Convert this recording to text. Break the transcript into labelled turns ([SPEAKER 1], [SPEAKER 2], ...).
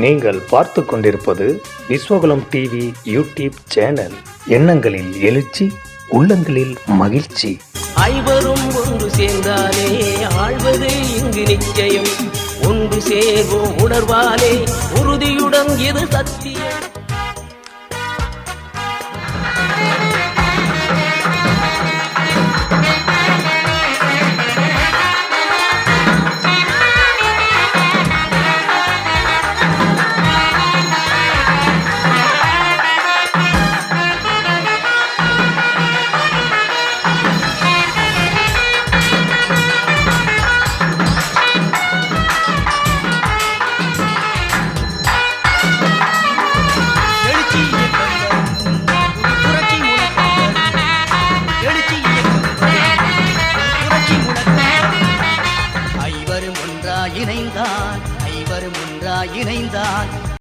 [SPEAKER 1] நீங்கள் பார்த்து கொண்டிருப்பது விஸ்வகுலம் டிவி யூடியூப் சேனல். எண்ணங்களில் எழுச்சி உள்ளங்களில் மகிழ்ச்சி.
[SPEAKER 2] ஐவரும் ஒன்று சேர்ந்தாலே ஆழ்வது இங்கு நிச்சயம். ஒன்று சேர்வோம் உணர்வாலே உறுதியுடன் இது சத்தியம்?
[SPEAKER 3] இணைந்தான். ஐவரும் ஒன்றாய் இணைந்தான்